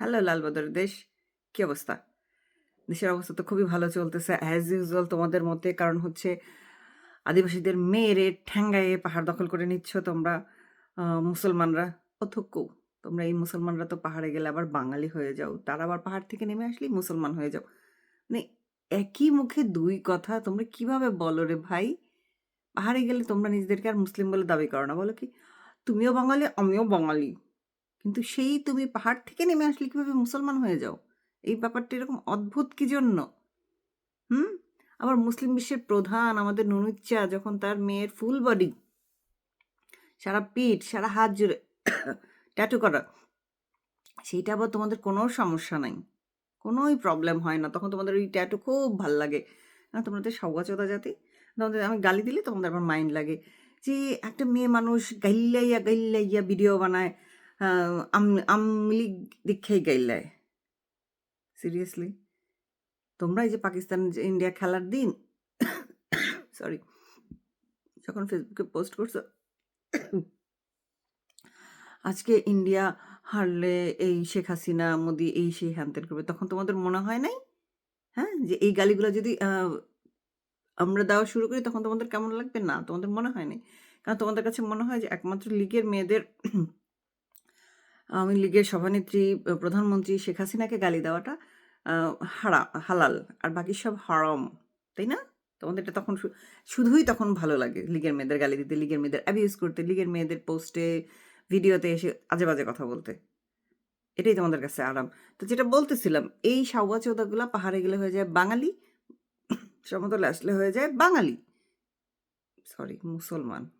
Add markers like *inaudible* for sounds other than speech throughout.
Hello, লালবাদর দেশ। কি অবস্থা? দেশের অবস্থা তো খুবই ভালো চলতেছে অ্যাজ ইউজুয়াল তোমাদের মতে, কারণ হচ্ছে আদিবাসীদের মেয়েরে ঠ্যাঙ্গায়ে পাহাড় দখল করে নিচ্ছ তোমরা মুসলমানরা। অথক্য, তোমরা এই মুসলমানরা তো পাহাড়ে গেলে আবার বাঙালি হয়ে যাও। তারা আবার পাহাড় থেকে নেমে আসলেই মুসলমান হয়ে যাও। মানে একই মুখে দুই কথা, তোমরা কীভাবে বলো রে ভাই? পাহাড়ে গেলে তোমরা নিজেদেরকে আর মুসলিম বলে দাবি করো না, বলো কি? তুমিও বাঙালি, আমিও বাঙালি। কিন্তু সেই তুমি পাহাড় থেকে নেমে আসলে কীভাবে মুসলমান হয়ে যাও? এই ব্যাপারটা এরকম অদ্ভুত কি জন্য হুম? আবার মুসলিম বিশ্বের প্রধান আমাদের নুনুচ্চা যখন তার মেয়ের ফুল বডি, সারা পিঠ সারা হাত জুড়ে ট্যাটু করা, সেইটা আবার তোমাদের কোনো সমস্যা নাই। কোনোই প্রবলেম হয় না। তখন তোমাদের ওই ট্যাটু খুব ভালো লাগে। না তোমাদের সৌগাচতা জাতি। তোমাদের আমি গালি দিলে তোমাদের আবার মাইন্ড লাগে যে একটা মেয়ে মানুষ গাইল্লাইয়া গাইল্লাইয়া ভিডিও বানায়। আওয়ামী দীক্ষাই গাইল্লায় সিরিয়াসলি তোমরা এই যে পাকিস্তান ইন্ডিয়া খেলার দিন সরি যখন ফেসবুকে পোস্ট করছ, আজকে ইন্ডিয়া হারলে এই শেখ হাসিনা, মোদি এই সেই হ্যানত্যান করবে। তখন তোমাদের মনে হয় নাই? হ্যাঁ যে এই গালিগুলো যদি আমরা দেওয়া শুরু করি, তখন তোমাদের কেমন লাগবে? না, তোমাদের মনে হয় নাই। কারণ তোমাদের কাছে মনে হয় যে একমাত্র লীগের মেয়েদের আওয়ামী লীগের সভানেত্রী প্রধানমন্ত্রী শেখ হাসিনাকে গালি দেওয়াটা হারা, হালাল। আর বাকি সব হারাম, তাই না? তোমাদের এটা তখন শুধুই তখন ভালো লাগে লীগের মেয়েদের গালি দিতে, লীগের মেয়েদের অ্যাবিউজ করতে, লীগের মেয়েদের পোস্টে ভিডিওতে এসে আজে বাজে কথা বলতে। এটাই তোমাদের কাছে আরাম। তো যেটা বলতেছিলাম, এই সাউয়া চৌদাগুলা পাহাড়ে গেলে হয়ে যায় বাঙালি, *coughs* সমতলে আসলে হয়ে যায় বাঙালি। সরি মুসলমান।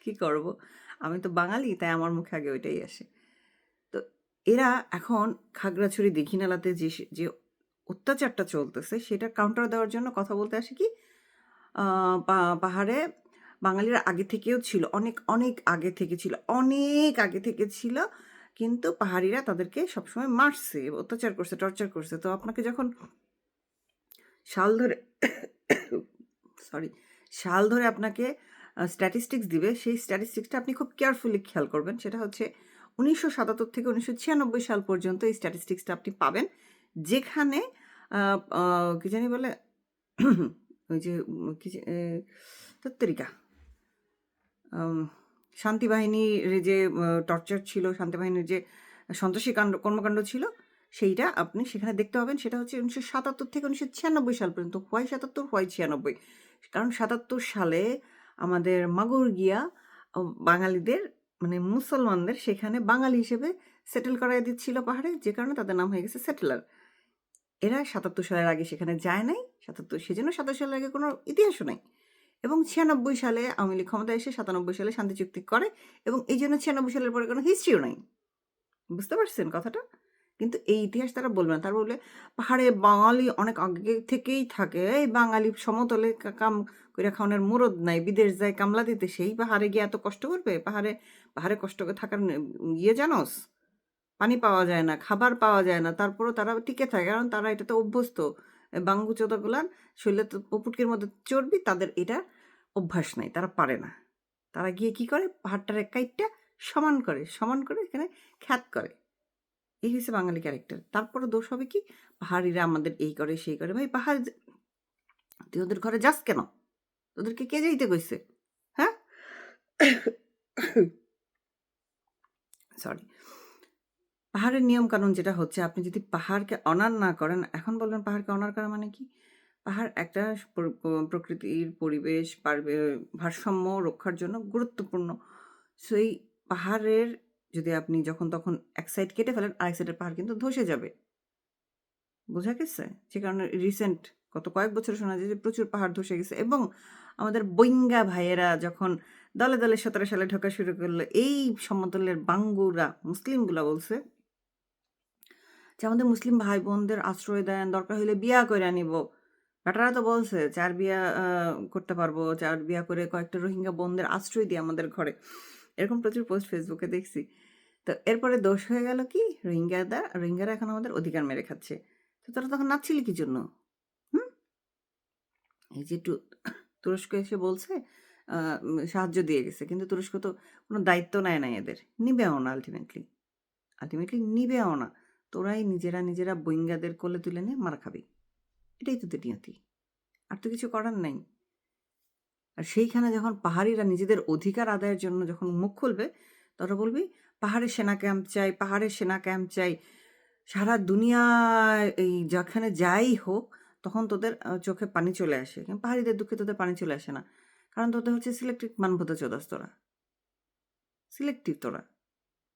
কি করব? আমি তো বাঙালি, তাই আমার মুখে আগে ওইটাই আসে। এরা এখন খাগড়াছড়ি দীঘিনালাতে যে যে অত্যাচারটা চলতেছে, সেটা কাউন্টার দেওয়ার জন্য কথা বলতে আসে কি পাহাড়ে বাঙালিরা আগে থেকেও ছিল, অনেক অনেক আগে থেকে ছিল, অনেক আগে থেকে ছিল, কিন্তু পাহাড়িরা তাদেরকে সবসময় মারছে, অত্যাচার করছে টর্চার করছে। তো আপনাকে যখন শাল ধরে সরি শাল ধরে আপনাকে স্ট্যাটিস্টিক্স দিবে, সেই স্ট্যাটিস্টিক্সটা আপনি খুব কেয়ারফুলি খেয়াল করবেন, সেটা হচ্ছে উনিশশো সাতাত্তর থেকে উনিশশো ছিয়ানব্বই সাল পর্যন্ত এই স্ট্যাটিস্টিক্সটা আপনি পাবেন। যেখানে কি জানি বলে *clears throat* ওই যে কি তত্তরিকা আম, শান্তি বাহিনীর যে টর্চার ছিল শান্তি বাহিনীর যে সন্ত্রাসী কাণ্ড কর্মকাণ্ড ছিল সেইটা আপনি সেখানে দেখতে পাবেন। সেটা হচ্ছে উনিশশো সাতাত্তর থেকে উনিশশো ছিয়ানব্বই সাল পর্যন্ত। হোয়াই সাতাত্তর হোয়াই ছিয়ানব্বই? কারণ সাতাত্তর সালে আমাদের মাগুর গিয়া বাঙালিদের মানে মুসলমানদের সেখানে বাঙালি হিসেবে সেটেল করাই দিচ্ছিল পাহাড়ে, যে কারণে তাদের নাম হয়ে গেছে সেটেলার এরা সাতাত্তর সালের আগে সেখানে যায় নাই, সাতাত্তর, সেজন্য সাতাত্তর সালের আগে কোনো ইতিহাসও নাই। এবং ছিয়ানব্বই সালে আওয়ামী লীগ ক্ষমতায় এসে সাতানব্বই সালে শান্তি চুক্তি করে এবং এই জন্য ছিয়ানব্বই সালের পরে কোনো হিস্ট্রিও নাই। বুঝতে পারছেন কথাটা? কিন্তু এই ইতিহাস তারা বলবে না। তারা বলবে, পাহাড়ে বাঙালি অনেক আগে থেকেই থাকে। এই বাঙালি সমতলে কাম করে খাওয়ানোর মুরদ নাই, বিদেশ যায় কামলা দিতে, সেই পাহাড়ে গিয়ে এত কষ্ট করবে? পাহাড়ে পাহাড়ে কষ্ট করে থাকার ইয়ে জানোস? পানি পাওয়া যায় না, খাবার পাওয়া যায় না, তারপরও তারা টিকে থাকে, কারণ তারা এটাতে অভ্যস্ত। বাঙ্গু চোদাগুলার শরীরে তো পুটকির মধ্যে চর্বি, তাদের এটা অভ্যাস নাই, তারা পারে না। তারা গিয়ে কি করে? পাহাড়টার এক কাইটটা সমান করে সমান করে এখানে খ্যাত করে। এই হচ্ছে বাঙালি ক্যারেক্টার। তারপরে দোষ হবে কি? পাহাড়িরা আমাদের এই করে, সেই করে। ভাই, পাহাড় তুই ওদের ঘরে যাস কেন? তোদেরকে কে যাইতে কইছে? হ্যাঁ? সরি পাহাড়ের নিয়ম কানুন যেটা হচ্ছে, আপনি যদি পাহাড়কে অনার না করেন, এখন বলবেন পাহাড়কে অনার করা মানে কি? পাহাড় একটা প্রকৃতির পরিবেশ, পারবে- ভারসাম্য রক্ষার জন্য গুরুত্বপূর্ণ। সো এই পাহাড়ের যদি আপনি যখন তখন এক সাইড কেটে ফেলেন, আরেক সাইডের পাহাড় কিন্তু ধসে যাবে। বোঝা গেছে? যে কারণে রিসেন্ট গত কয়েক বছর শোনা যায় যে প্রচুর পাহাড় ধসে গেছে এবং আমাদের বইঙ্গা ভাইয়েরা যখন দলে দলে সতেরো সালে ঢোকা শুরু করল, এই সমতলের বাঙ্গুরা মুসলিমগুলা বলছে যে, আমাদের মুসলিম ভাই বোনদের আশ্রয় দেন, দরকার হইলে বিয়া করে নিব বেটারা তো বলছে, চার বিয়া করতে পারব, চার বিয়া করে কয়েকটা রোহিঙ্গা বোনদের আশ্রয় দিয়ে আমাদের ঘরে। এরকম প্রচুর পোস্ট ফেসবুকে দেখছি। তো এরপরে দোষ হয়ে গেল কি? রোহিঙ্গাদা, রোহিঙ্গারা এখন আমাদের অধিকার মেরে খাচ্ছে। তো তারা তখন নাচছিলি কি জন্য? হুম? এই যে তু- তুরস্ক এসে বলছে সাহায্য দিয়ে গেছে। কিন্তু তুরস্ক তো কোনো দায়িত্ব নেয় না এদের। নিবেও না আলটিমেটলি আলটিমেটলি নিবেও না। তোরাই নিজেরা নিজেরা বইঙ্গাদের কোলে তুলে নিয়ে মারা খাবি। এটাই তোদের নিয়তি। আর তো কিছু করার নাই। আর সেইখানে যখন পাহাড়িরা নিজেদের অধিকার আদায়ের জন্য যখন মুখ খুলবে, তোরা বলবি পাহাড়ে সেনা ক্যাম্প চাই পাহাড়ে সেনা ক্যাম্প চাই। সারা দুনিয়া এই যেখানে যাই হোক তখন তোদের চোখে পানি চলে আসে। পাহাড়িদের দুঃখে তোদের পানি চলে আসে না। কারণ তোদের হচ্ছে সিলেক্টিভ মানভূত চোদাস তোরা। সিলেক্টিভ তোরা।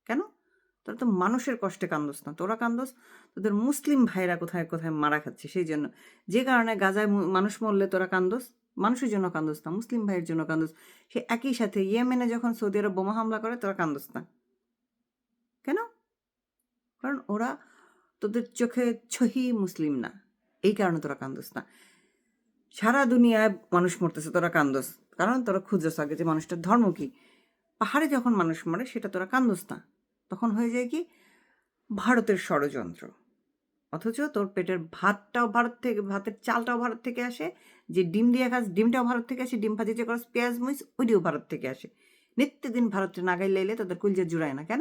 কেন? তোরা তো মানুষের কষ্টে কান্দোস না। তোরা কান্দোস, তোদের মুসলিম ভাইরা কোথায় কোথায় মারা খাচ্ছে, সেই জন্য। যে কারণে গাজায় মানুষ মরলে তোরা কান্দোস, মানুষের জন্য কান্দোস না, মুসলিম ভাইয়ের জন্য কান্দোস। সে একই সাথে ইয়েমেনে যখন সৌদি আরব বোমা হামলা করে, তোরা কান্দোস না। কেন? কারণ ওরা তোদের চোখে ছহি মুসলিম না। এই কারণে তোরা কান্দোস না। সারা দুনিয়ায় মানুষ মরতেছে, তোরা কান্দোস। কারণ তোরা খুঁজোস আগে যে মানুষটার ধর্ম কি। পাহাড়ে যখন মানুষ মরে, সেটা তোরা কান্দোস না। তখন হয়ে যায় কি? ভারতের ষড়যন্ত্র। অথচ তোর পেটের ভাতটাও ভারত থেকে, ভাতের চালটাও ভারত থেকে আসে, যে ডিম দিয়ে খাস, ডিমটাও ভারত থেকে আসে, ডিম ভাজি যে করস পেঁয়াজ মুইস ওইটিও ভারত থেকে আসে। নিত্যদিন ভারতের নাগাই লাইলে তোদের কুলজে জুড়ায় না। কেন?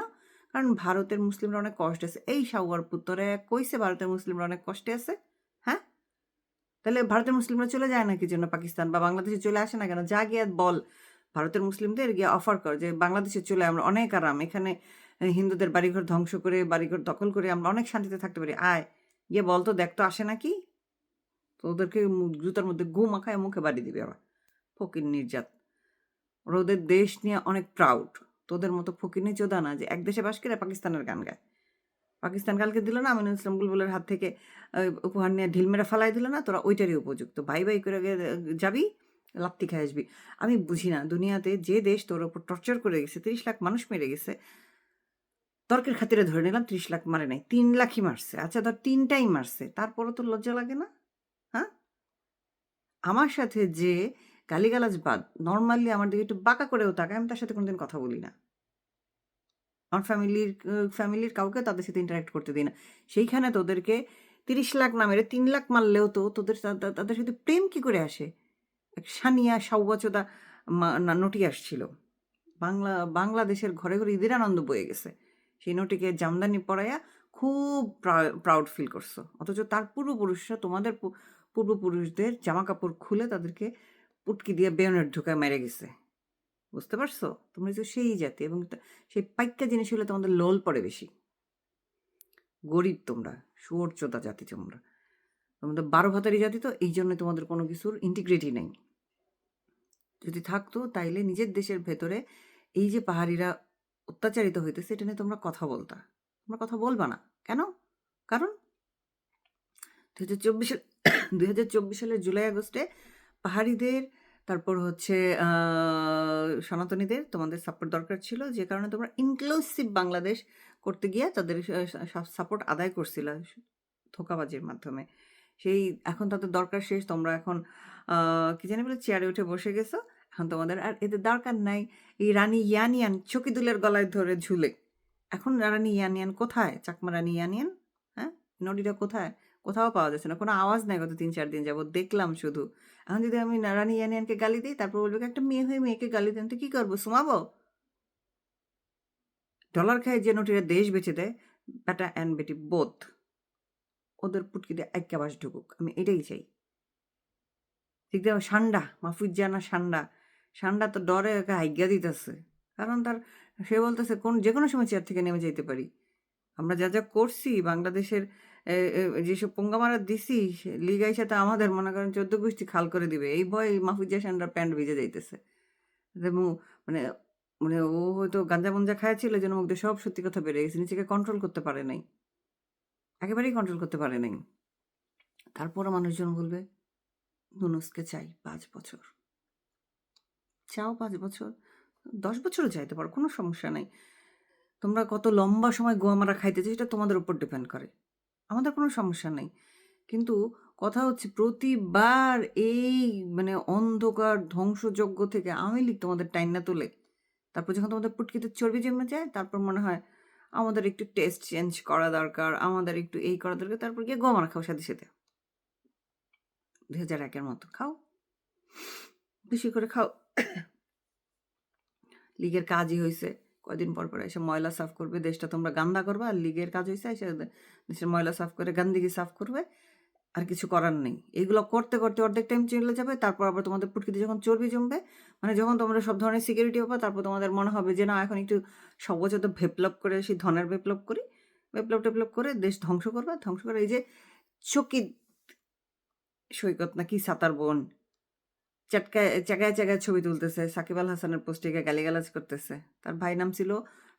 কারণ ভারতের মুসলিমরা অনেক কষ্ট আছে। এই সাউয়ার পুত্তরে কইছে ভারতের মুসলিমরা অনেক কষ্টে আছে। হ্যাঁ? তাহলে ভারতের মুসলিমরা চলে যায় না কি জন্য পাকিস্তান বা বাংলাদেশে চলে আসে না কেন? যা গিয়ে বল। ভারতের মুসলিমদের গিয়ে অফার কর যে বাংলাদেশে চলে আমরা অনেক আরাম। এখানে হিন্দুদের বাড়িঘর ধ্বংস করে, বাড়িঘর দখল করে আমরা অনেক শান্তিতে থাকতে পারি। আয়, গিয়ে বল তো দেখ তো আসে নাকি? তো ওদেরকে জুতার মধ্যে গু মাখায় মুখে বাড়ি দিবে আবার। ফকির নির্যাত। ওরা ওদের দেশ নিয়ে অনেক প্রাউড তোদের মতো ফকিরনি চোদা না যে এক দেশে বাস করে পাকিস্তানের গান গায়। পাকিস্তান কালকে দিল না, আমিনুল ইসলাম বুলবুলের হাত থেকে উপহার নিয়ে ঢিলমেরা ফালাই দিল না, তোরা ওইটারই উপযুক্ত। বাই বাই করে যাবি, লাত্তি খাই আসবি। আমি বুঝি না, দুনিয়াতে যে দেশ তোর ওপর টর্চার করে গেছে, তিরিশ লাখ মানুষ মেরে গেছে, তর্কের খাতিরে ধরে নিলাম ত্রিশ লাখ মারে নাই, তিন লাখই মারছে। আচ্ছা ধর তিনটাই মারছে, তারপরও তো লজ্জা লাগে না? হ্যাঁ? আমার সাথে যে গালিগালাজ বাদ নর্মালি আমার দিকে একটু বাঁকা করেও তাকায়, আমি তার সাথে কোনোদিন কথা বলি না। আমার ফ্যামিলির ফ্যামিলির কাউকে তাদের সাথে ইন্টারাক্ট করতে দিই না। সেইখানে তোদেরকে তিরিশ লাখ না মেরে তিন লাখ মারলেও তো তোদের তাদের সাথে প্রেম কি করে আসে? সানিয়া সাউবাচোদা নটি আসছিল। বাংলা, বাংলাদেশের ঘরে ঘরে ঈদের আনন্দ বয়ে গেছে। সেই নটিকে জামদানি পরাইয়া খুব প্রাউড ফিল করছ। অথচ তার পূর্বপুরুষরা, তোমাদের পূর্বপুরুষদের জামা কাপড় খুলে তাদেরকে পুটকি দিয়ে বেয়নের ঢোকায় মেরে গেছে। বুঝতে পারছ? তোমরা তো সেই জাতি এবং সেই পাইক্কা জিনিস হলে তোমাদের লোল পড়ে বেশি। গরিব তোমরা চোদা জাতি তোমরা। তোমাদের বারো ভাতারি জাতি তো, এই জন্য তোমাদের কোনো কিছুর ইন্টিগ্রিটি নেই। যদি থাকতো, তাইলে নিজের দেশের ভেতরে এই যে পাহাড়িরা অত্যাচারিত হইতেছে, এটা নিয়ে তোমরা কথা বলতা। তোমরা কথা বলবা না। কেন? কারণ? দু হাজার চব্বিশ দুই হাজার চব্বিশ সালের জুলাই আগস্টে পাহাড়িদের তারপর হচ্ছে সনাতনীদের তোমাদের সাপোর্ট দরকার ছিল। যে কারণে তোমরা ইনক্লুসিভ বাংলাদেশ করতে গিয়ে তাদের সাপোর্ট আদায় করছিল ধোকাবাজির মাধ্যমে। সেই এখন তাদের দরকার শেষ। তোমরা এখন কি জানি বলে চেয়ারে উঠে বসে গেছো। এখন তোমাদের আর এদের দরকার নাই। এই রানী ইয়ানিয়ান চকিদুলের গলায় ধরে ঝুলে। এখন রানী ইয়ানিয়ান কোথায়? চাকমা রানী ইয়ানিয়ান? হ্যাঁ? নদীটা কোথায়? কোথাও পাওয়া যাচ্ছে না। কোনো আওয়াজ নাই গত তিন চার দিন যাব দেখলাম শুধু। এখন যদি আমি রানী ইয়ানিয়ানকে গালি দিই, তারপর বলবে একটা মেয়ে হয়ে মেয়েকে গালি দেন, তো কি করব? সুমাবো? ডলার খায় যে নোটিরা দেশ বেঁচে দেয় বেটা অ্যান্ড বেটি বোথ। ওদের পুটকি দিয়ে একাবাস ঢুকুক। আমি এটাই চাই। ঠিক দেখো সান্ডা মাহফুজ জানা সান্ডা। সান্ডা তো ডরে ওকে হাইগা দিতেছে। কারণ তার, সে বলতেছে, কোন যে কোনো সময় চেয়ার থেকে নেমে যেতে পারি। আমরা যা যা করছি, বাংলাদেশের যেসব পোঙ্গামারা দিছি লিগাই সাথে আমাদের, মনে করেন, চোদ্দ গোষ্ঠী খাল করে দিবে। এই ভয় মাহফুজা সান্ডার প্যান্ট ভিজে যাইতেছে। মানে মানে ও হয়তো গাঞ্জা মঞ্জা খাইছিল যেন মুখ সব সত্যি কথা বেড়ে গেছে, নিজেকে কন্ট্রোল করতে পারে নাই। একেবারেই কন্ট্রোল করতে পারে নাই। তারপরও মানুষজন বলবে, নুনুসকে চাই পাঁচ বছর। চাও পাঁচ বছর, দশ বছরও চাইতে পারো, কোনো সমস্যা নাই। তোমরা কত লম্বা সময় গোয়া মারা খাইতেছো, সেটা তোমাদের উপর ডিপেন্ড করে। আমাদের কোনো সমস্যা নেই। কিন্তু কথা হচ্ছে প্রতিবার এই মানে অন্ধকার ধ্বংসযজ্ঞ থেকে আওয়ামী লীগ তোমাদের টাইম না তোলে। তারপর যখন তোমাদের পুটকিতে চর্বি জমে যায়, তারপর মনে হয় আমাদের একটু টেস্ট চেঞ্জ করা দরকার, আমাদের একটু এই করা দরকার, তারপর গিয়ে গোয়া মারা খাও সাথে সাথে। দুই হাজার একের মতো। খাও। বেশি করে খাও। *coughs* লীগের কাজই হয়েছে কয়দিন পর পর এসে ময়লা সাফ করবে, দেশটা তোমরা গান্দা করবে আর লীগের কাজ হয়েছে এসে দেশের ময়লা সাফ করে গান্দিগি সাফ করবে, আর কিছু করার নেই। এগুলো করতে করতে অর্ধেক টাইম চলে যাবে, তারপর আবার তোমাদের পুটকিতে যখন চর্বি জমবে মানে যখন তোমরা সব ধরনের সিকিউরিটি পাবা তারপর তোমাদের মনে হবে যে, না, এখন একটু সব বছর তো ভেপলপ করে সেই ধনের ভেপলপ করি। ভেপলপ টেপলপ করে দেশ ধ্বংস করবে ধ্বংস করে এই যে চকি সৈকত নাকি সাতার বোন চাটকায়, জায়গায় জায়গায় ছবি তুলতেছে। সাকিব আল হাসানের পোস্টিকে গালিগালাজ করতেছে। তার ভাই নাম ছিল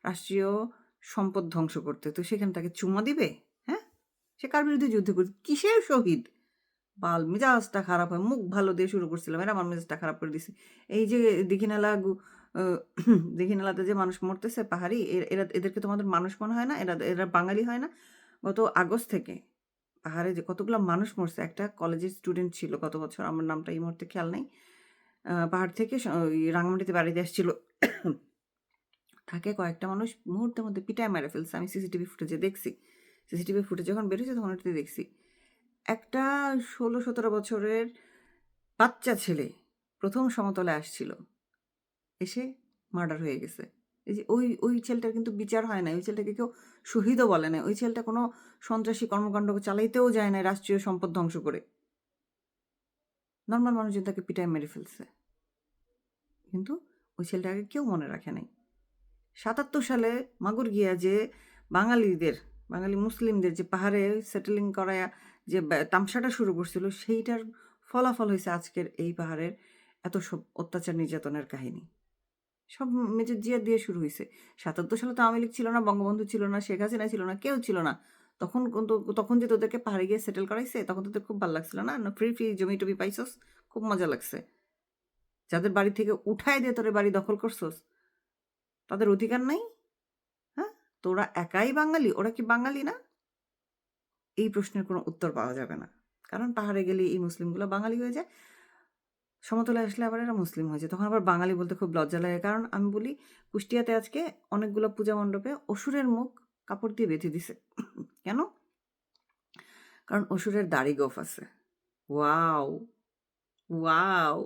রাষ্ট্রীয় সম্পদ ধ্বংস করতে। তো সেখানে তাকে চুমা দিবে? হ্যাঁ? সে কার বিরুদ্ধে যুদ্ধ করছে কিসের শহীদ? বাল মেজাজটা খারাপ হয়, মুখ ভালো দিয়ে শুরু করছিলাম এরা আমার মেজাজটা খারাপ করে দিছে। এই যে দীঘিনালা *clears throat* দীঘিনালাতে যে মানুষ মরতেছে, পাহাড়ি, এরা এদেরকে তোমাদের মানুষ মনে হয় না, এরা এরা বাঙালি হয় না। গত আগস্ট থেকে পাহাড়ে যে কতগুলো মানুষ মরছে। একটা কলেজের স্টুডেন্ট ছিল গত বছর, আমার নামটা এই মুহূর্তে খেয়াল নেই। পাহাড় থেকে রাঙামাটিতে বাড়িতে আসছিল। তাকে কয়েকটা মানুষ মুহূর্তের মধ্যে পিটায় মেরে ফেলছে। আমি সিসিটিভি ফুটেজে দেখছি। সিসিটিভি ফুটেজ যখন বেরিয়েছে তখন ওটাতে দেখছি। একটা ষোলো সতেরো বছরের বাচ্চা ছেলে প্রথম সমতলে আসছিল। এসে মার্ডার হয়ে গেছে। এই যে ওই ওই ছেলেটার কিন্তু বিচার হয় না। ওই ছেলেটাকে কেউ শহীদও বলে না। ওই ছেলেটা কোনো সন্ত্রাসী কর্মকাণ্ড চালাইতেও যায় না, রাষ্ট্রীয় সম্পদ ধ্বংস করে। নর্মাল মানুষজন তাকে পিটায়, মেরে ফেলছে। কিন্তু ওই ছেলেটাকে কেউ মনে রাখে নাই। সাতাত্তর সালে মাগুর গিয়া যে বাঙালিদের, বাঙালি মুসলিমদের যে পাহাড়ে সেটেলিং করায় যে তামসাটা শুরু করছিল, সেইটার ফলাফল হয়েছে আজকের এই পাহাড়ের এত সব অত্যাচার নির্যাতনের কাহিনী। সব মেজর জিয়া দিয়ে শুরু হয়েছে। সাতাত্তর সালে তো আওয়ামী লীগ ছিল না, বঙ্গবন্ধু ছিল না, শেখ হাসিনা ছিল না, কেউ ছিল না। তখন তখন যে তোদেরকে পাহাড়ে গিয়ে সেটেল করাইছে, তখন তোদের খুব ভালো লাগছিল না? ফ্রি ফ্রি জমি টমি পাইছস? খুব মজা লাগছে। যাদের বাড়ি থেকে উঠায় দিয়ে তোরে বাড়ি দখল করছস, তাদের অধিকার নাই? হ্যাঁ? তোরা একাই বাঙালি? ওরা কি বাঙালি না? এই প্রশ্নের কোনো উত্তর পাওয়া যাবে না। কারণ পাহাড়ে গেলে এই মুসলিমগুলো বাঙালি হয়ে যায়। সমতলে আসলে আবার এরা মুসলিম হয়ে যায়। তখন আবার বাঙালি বলতে খুব লজ্জা লাগে। কারণ আমি বলি, কুষ্টিয়াতে আজকে অনেকগুলো পূজা মণ্ডপে অসুরের মুখ কাপড় দিয়ে বেঁধে দিছে। কেন? কারণ অসুরের দাড়ি গোফ আছে। ওয়াও! ওয়াও!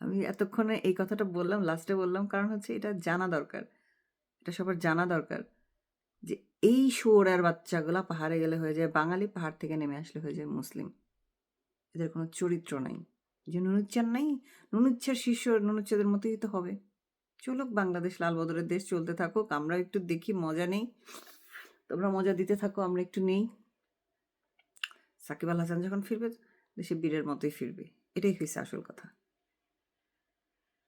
আমি এতক্ষণে এই কথাটা বললাম লাস্টে বললাম, কারণ হচ্ছে এটা জানা দরকার। এটা সবার জানা দরকার যে এই শুয়োরের বাচ্চাগুলো পাহাড়ে গেলে হয়ে যায়, বাঙালি পাহাড় থেকে নেমে আসলে হয়ে যায় মুসলিম। এদের কোনো চরিত্র নাই। যে নুনুচ্চার নাই নুনুচ্ছার শিষ্য নুনুচ্ছাদের মতোই তো হবে। চলুক, বাংলাদেশ লালবদরের দেশ চলতে থাকুক, আমরা একটু দেখি, মজা নেই। তোমরা মজা দিতে থাকো, আমরা একটু নেই। সাকিব আল হাসান যখন ফিরবে, দেশে বীরের মতোই ফিরবে। এটাই হয়েছে আসল কথা।